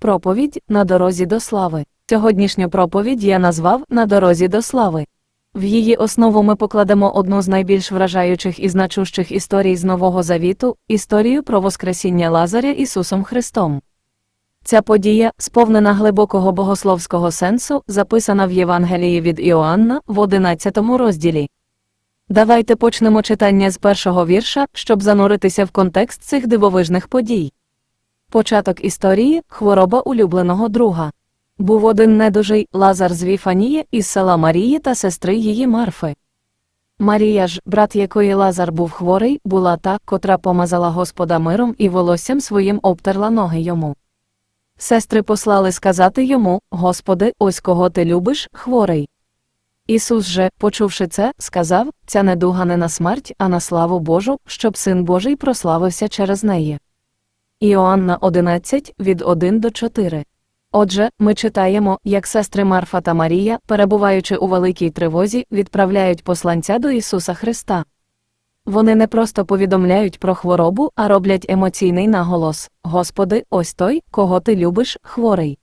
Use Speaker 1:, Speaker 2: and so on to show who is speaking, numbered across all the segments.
Speaker 1: Проповідь на дорозі до слави. Сьогоднішню проповідь я назвав На дорозі до слави. В її основу ми покладемо одну з найбільш вражаючих і значущих історій з Нового Завіту історію про Воскресіння Лазаря Ісусом Христом. Ця подія, сповнена глибокого богословського сенсу, записана в Євангелії від Іоанна в 11 розділі. Давайте почнемо читання з першого вірша, щоб зануритися в контекст цих дивовижних подій. Початок історії хвороба улюбленого друга. Був один недужий Лазар з Віфанії із села Марії та сестри її Марфи. Марія ж, брат якої Лазар був хворий, була та, котра помазала Господа миром і волоссям своїм обтерла ноги йому. Сестри послали сказати йому Господи, ось кого ти любиш, хворий. Ісус же, почувши це, сказав Ця недуга не на смерть, а на славу Божу, щоб син Божий прославився через неї. Іоанна 11, від 1 до 4. Отже, ми читаємо, як сестри Марфа та Марія, перебуваючи у великій тривозі, відправляють посланця до Ісуса Христа. Вони не просто повідомляють про хворобу, а роблять емоційний наголос Господи, ось той, кого ти любиш, хворий.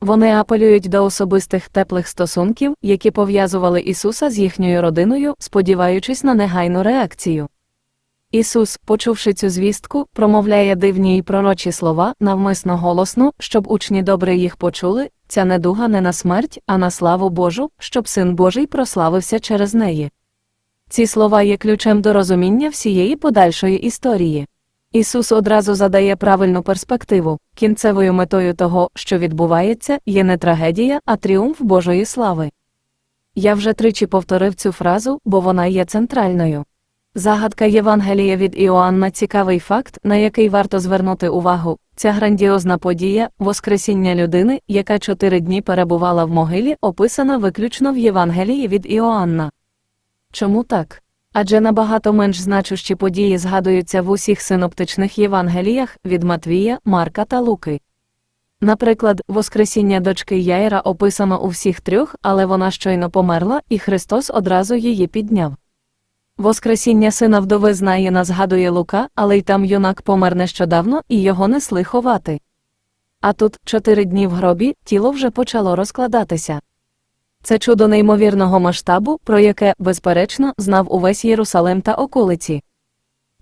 Speaker 1: Вони апелюють до особистих теплих стосунків, які пов'язували Ісуса з їхньою родиною, сподіваючись на негайну реакцію. Ісус, почувши цю звістку, промовляє дивні й пророчі слова, навмисно голосно, щоб учні добре їх почули, ця недуга не на смерть, а на славу Божу, щоб син Божий прославився через неї. Ці слова є ключем до розуміння всієї подальшої історії. Ісус одразу задає правильну перспективу, кінцевою метою того, що відбувається, є не трагедія, а тріумф Божої слави. Я вже тричі повторив цю фразу, бо вона є центральною. Загадка Євангелія від Іоанна цікавий факт, на який варто звернути увагу. Ця грандіозна подія, Воскресіння людини, яка чотири дні перебувала в могилі, описана виключно в Євангелії від Іоанна. Чому так? Адже набагато менш значущі події згадуються в усіх синоптичних Євангеліях від Матвія, Марка та Луки. Наприклад, Воскресіння дочки Яїра описано у всіх трьох, але вона щойно померла, і Христос одразу її підняв. Воскресіння сина вдови знає згадує Лука, але й там юнак помер нещодавно і його несли ховати. А тут, чотири дні в гробі, тіло вже почало розкладатися. Це чудо неймовірного масштабу, про яке, безперечно, знав увесь Єрусалим та околиці.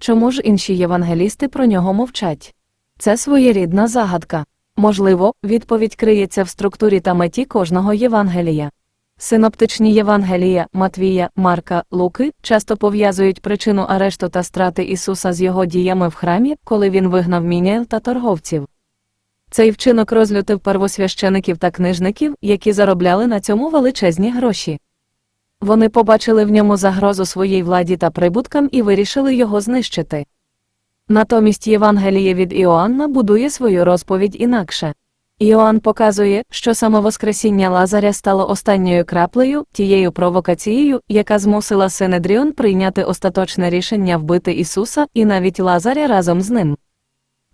Speaker 1: Чому ж інші євангелісти про нього мовчать? Це своєрідна загадка. Можливо, відповідь криється в структурі та меті кожного Євангелія. Синоптичні Євангелія Матвія, Марка, Луки часто пов'язують причину арешту та страти Ісуса з його діями в храмі, коли він вигнав міняїл та торговців. Цей вчинок розлютив первосвящеників та книжників, які заробляли на цьому величезні гроші. Вони побачили в ньому загрозу своїй владі та прибуткам і вирішили його знищити. Натомість Євангеліє від Іоанна будує свою розповідь інакше. Іоанн показує, що саме Воскресіння Лазаря стало останньою краплею, тією провокацією, яка змусила Синедріон прийняти остаточне рішення вбити Ісуса і навіть Лазаря разом з ним.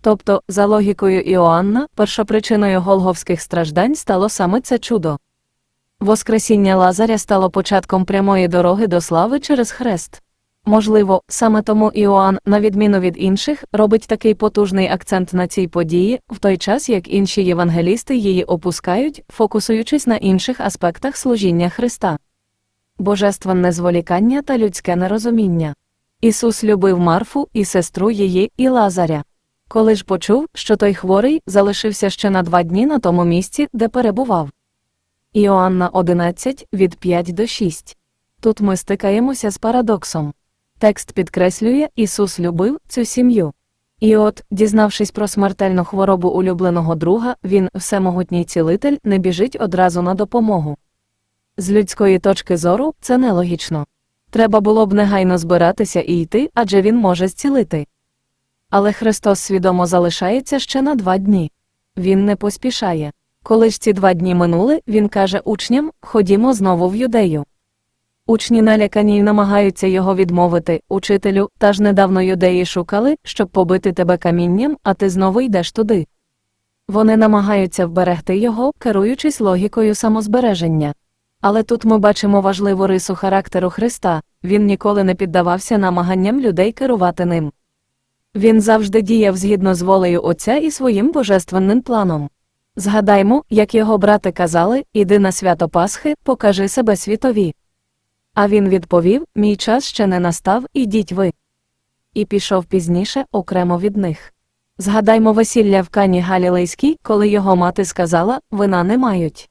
Speaker 1: Тобто, за логікою Іоанна, першопричиною голговських страждань стало саме це чудо. Воскресіння Лазаря стало початком прямої дороги до слави через хрест. Можливо, саме тому Іоанн, на відміну від інших, робить такий потужний акцент на цій події, в той час як інші євангелісти її опускають, фокусуючись на інших аспектах служіння Христа. Божественне зволікання та людське нерозуміння. Ісус любив Марфу і сестру її, і Лазаря. Коли ж почув, що той хворий залишився ще на два дні на тому місці, де перебував. Іоанна 11, від 5 до 6. Тут ми стикаємося з парадоксом. Текст підкреслює, Ісус любив цю сім'ю. І от, дізнавшись про смертельну хворобу улюбленого друга, він, всемогутній цілитель, не біжить одразу на допомогу. З людської точки зору це нелогічно. Треба було б негайно збиратися і йти, адже він може зцілити. Але Христос свідомо залишається ще на два дні. Він не поспішає. Коли ж ці два дні минули, він каже учням Ходімо знову в юдею. Учні налякані й намагаються його відмовити, учителю, та ж недавно юдеї шукали, щоб побити тебе камінням, а ти знову йдеш туди. Вони намагаються вберегти його, керуючись логікою самозбереження. Але тут ми бачимо важливу рису характеру Христа він ніколи не піддавався намаганням людей керувати ним. Він завжди діяв згідно з волею Отця і своїм божественним планом. Згадаймо, як його брати казали Іди на свято Пасхи, покажи себе світові. А він відповів Мій час ще не настав, ідіть ви. І пішов пізніше окремо від них. Згадаймо весілля в Кані Галілейській, коли його мати сказала Вина не мають.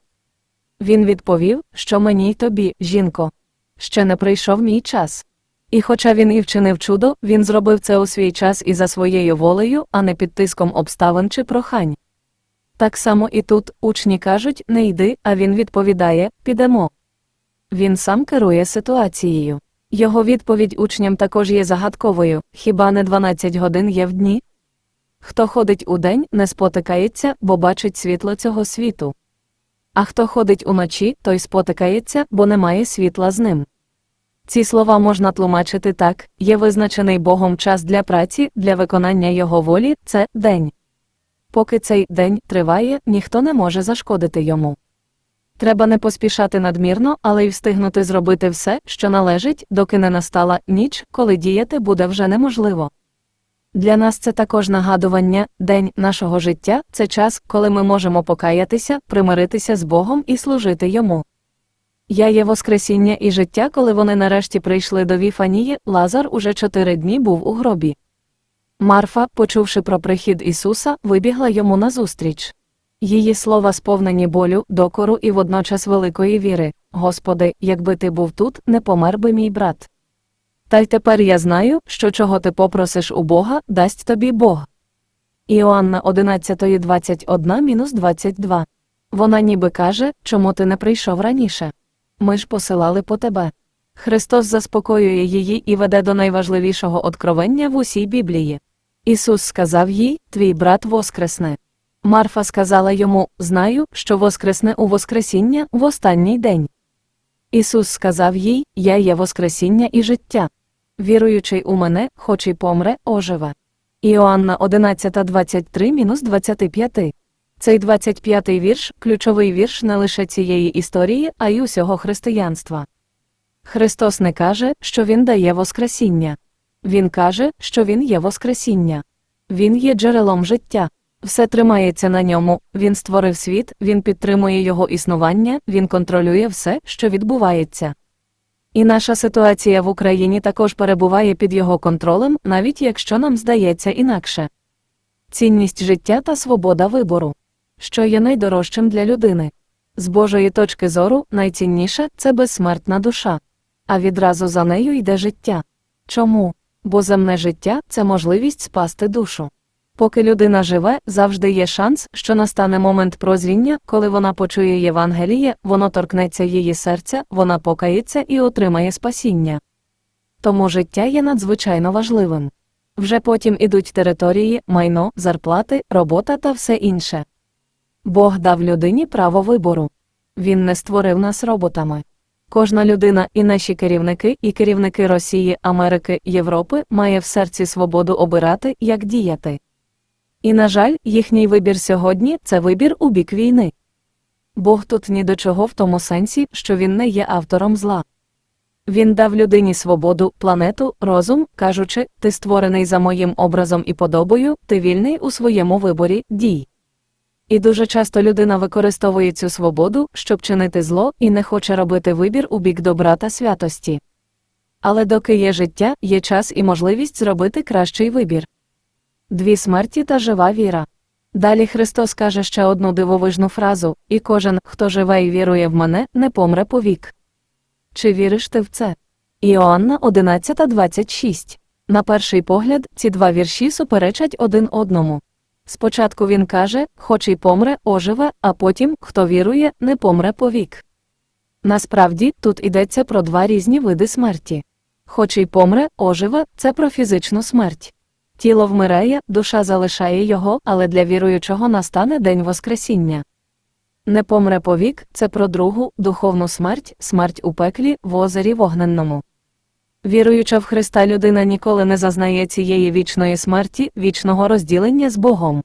Speaker 1: Він відповів, що мені й тобі, жінко. Ще не прийшов мій час. І хоча він і вчинив чудо, він зробив це у свій час і за своєю волею, а не під тиском обставин чи прохань. Так само і тут учні кажуть не йди, а він відповідає підемо. Він сам керує ситуацією. Його відповідь учням також є загадковою хіба не 12 годин є в дні? Хто ходить у день, не спотикається, бо бачить світло цього світу. А хто ходить уночі, той спотикається, бо немає світла з ним. Ці слова можна тлумачити так: є визначений Богом час для праці, для виконання Його волі це день. Поки цей день триває, ніхто не може зашкодити йому. Треба не поспішати надмірно, але й встигнути зробити все, що належить, доки не настала ніч, коли діяти буде вже неможливо. Для нас це також нагадування, день нашого життя це час, коли ми можемо покаятися, примиритися з Богом і служити йому. Я є Воскресіння і життя, коли вони нарешті прийшли до Віфанії, Лазар уже чотири дні був у гробі. Марфа, почувши про прихід Ісуса, вибігла йому назустріч. Її слова сповнені болю, докору і водночас великої віри Господи, якби ти був тут, не помер би мій брат. Та й тепер я знаю, що чого ти попросиш у Бога, дасть тобі Бог. Іоанна 11.21-22. Вона ніби каже, чому ти не прийшов раніше. Ми ж посилали по тебе. Христос заспокоює її і веде до найважливішого откровення в усій Біблії. Ісус сказав їй, Твій брат воскресне. Марфа сказала йому Знаю, що воскресне у Воскресіння в останній день. Ісус сказав їй Я є Воскресіння і життя. Віруючий у мене, хоч і помре, оживе. Іоанна 11.23-25. Цей 25-й вірш ключовий вірш не лише цієї історії, а й усього християнства. Христос не каже, що Він дає Воскресіння. Він каже, що Він є Воскресіння. Він є джерелом життя. Все тримається на ньому, він створив світ, він підтримує його існування, він контролює все, що відбувається. І наша ситуація в Україні також перебуває під його контролем, навіть якщо нам здається інакше. Цінність життя та свобода вибору. Що є найдорожчим для людини. З Божої точки зору, найцінніше це безсмертна душа. А відразу за нею йде життя. Чому? Бо земне життя це можливість спасти душу. Поки людина живе, завжди є шанс, що настане момент прозріння, коли вона почує Євангеліє, воно торкнеться її серця, вона покається і отримає спасіння. Тому життя є надзвичайно важливим. Вже потім ідуть території, майно, зарплати, робота та все інше. Бог дав людині право вибору. Він не створив нас роботами. Кожна людина, і наші керівники, і керівники Росії, Америки, Європи має в серці свободу обирати, як діяти. І, на жаль, їхній вибір сьогодні це вибір у бік війни. Бог тут ні до чого в тому сенсі, що він не є автором зла. Він дав людині свободу, планету, розум, кажучи, ти створений за моїм образом і подобою, ти вільний у своєму виборі дій. І дуже часто людина використовує цю свободу, щоб чинити зло, і не хоче робити вибір у бік добра та святості. Але доки є життя, є час і можливість зробити кращий вибір. Дві смерті та жива віра. Далі Христос каже ще одну дивовижну фразу і кожен, хто живе і вірує в мене, не помре повік. Чи віриш ти в це? Іоанна 11.26. На перший погляд, ці два вірші суперечать один одному. Спочатку він каже, хоч і помре, оживе, а потім, хто вірує, не помре повік. Насправді, тут йдеться про два різні види смерті. Хоч і помре, оживе це про фізичну смерть. Тіло вмирає, душа залишає його, але для віруючого настане день Воскресіння. Не помре повік це про другу, духовну смерть, смерть у пеклі, в озері вогненному. Віруюча в Христа людина ніколи не зазнає цієї вічної смерті, вічного розділення з Богом.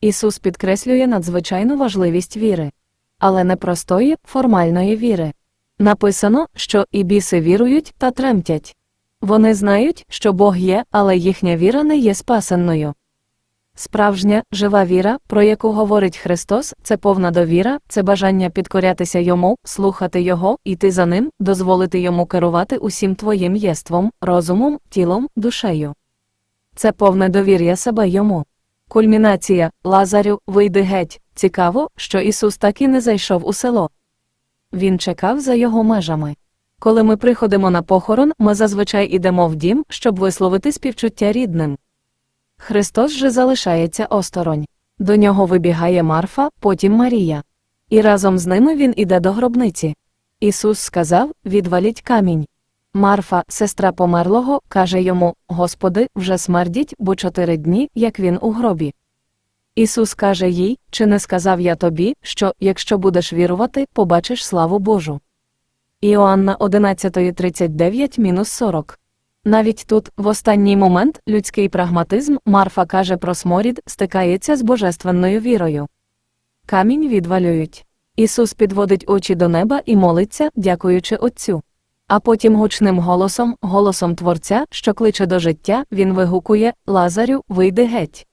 Speaker 1: Ісус підкреслює надзвичайну важливість віри, але не простої, формальної віри. Написано, що і біси вірують та тремтять. Вони знають, що Бог є, але їхня віра не є спасенною. Справжня, жива віра, про яку говорить Христос, це повна довіра, це бажання підкорятися йому, слухати Його, іти за ним, дозволити йому керувати усім твоїм єством, розумом, тілом, душею. Це повне довір'я себе йому. Кульмінація, Лазарю, вийди геть. Цікаво, що Ісус так і не зайшов у село. Він чекав за його межами. Коли ми приходимо на похорон, ми зазвичай ідемо в дім, щоб висловити співчуття рідним. Христос же залишається осторонь. До нього вибігає Марфа, потім Марія. І разом з ними він іде до гробниці. Ісус сказав: Відваліть камінь. Марфа, сестра померлого, каже йому: Господи, вже смердіть, бо чотири дні, як він у гробі. Ісус каже їй: Чи не сказав я тобі, що, якщо будеш вірувати, побачиш славу Божу. Іоанна 11.39-40 Навіть тут, в останній момент, людський прагматизм, Марфа каже про сморід, стикається з божественною вірою. Камінь відвалюють. Ісус підводить очі до неба і молиться, дякуючи Отцю. А потім гучним голосом, голосом Творця, що кличе до життя, він вигукує Лазарю, вийди геть.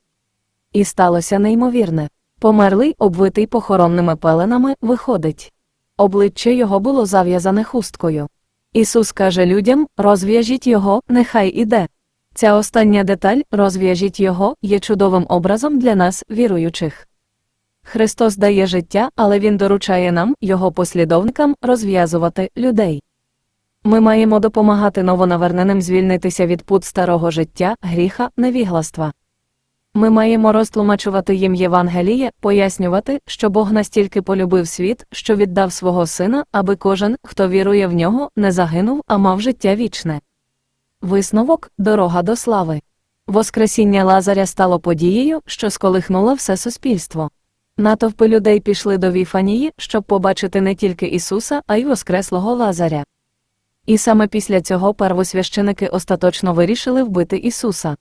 Speaker 1: І сталося неймовірне. Померлий, обвитий похоронними пеленами, виходить. Обличчя його було зав'язане хусткою. Ісус каже людям: розв'яжіть його, нехай іде. Ця остання деталь, розв'яжіть його, є чудовим образом для нас, віруючих. Христос дає життя, але Він доручає нам, його послідовникам, розв'язувати людей. Ми маємо допомагати новонаверненим звільнитися від пут старого життя, гріха, невігластва. Ми маємо розтлумачувати їм Євангеліє, пояснювати, що Бог настільки полюбив світ, що віддав свого сина, аби кожен, хто вірує в нього, не загинув, а мав життя вічне. Висновок дорога до слави. Воскресіння Лазаря стало подією, що сколихнула все суспільство. Натовпи людей пішли до Віфанії, щоб побачити не тільки Ісуса, а й Воскреслого Лазаря. І саме після цього первосвященики остаточно вирішили вбити Ісуса.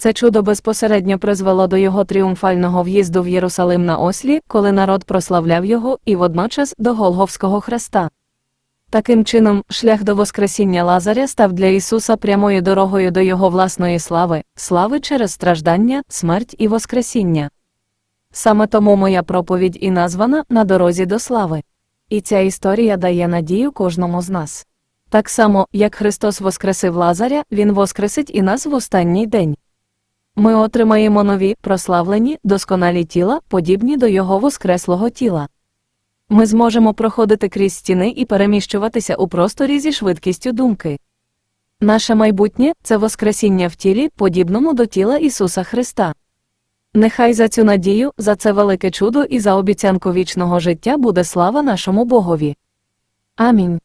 Speaker 1: Це чудо безпосередньо призвело до його тріумфального в'їзду в Єрусалим на ослі, коли народ прославляв його, і водночас до Голговського хреста. Таким чином, шлях до Воскресіння Лазаря став для Ісуса прямою дорогою до Його власної слави, слави через страждання, смерть і Воскресіння. Саме тому моя проповідь і названа на дорозі до слави. І ця історія дає надію кожному з нас. Так само, як Христос воскресив Лазаря, Він воскресить і нас в останній день. Ми отримаємо нові, прославлені, досконалі тіла, подібні до Його воскреслого тіла. Ми зможемо проходити крізь стіни і переміщуватися у просторі зі швидкістю думки. Наше майбутнє це Воскресіння в тілі, подібному до тіла Ісуса Христа. Нехай за цю надію, за це велике чудо і за обіцянку вічного життя буде слава нашому Богові. Амінь.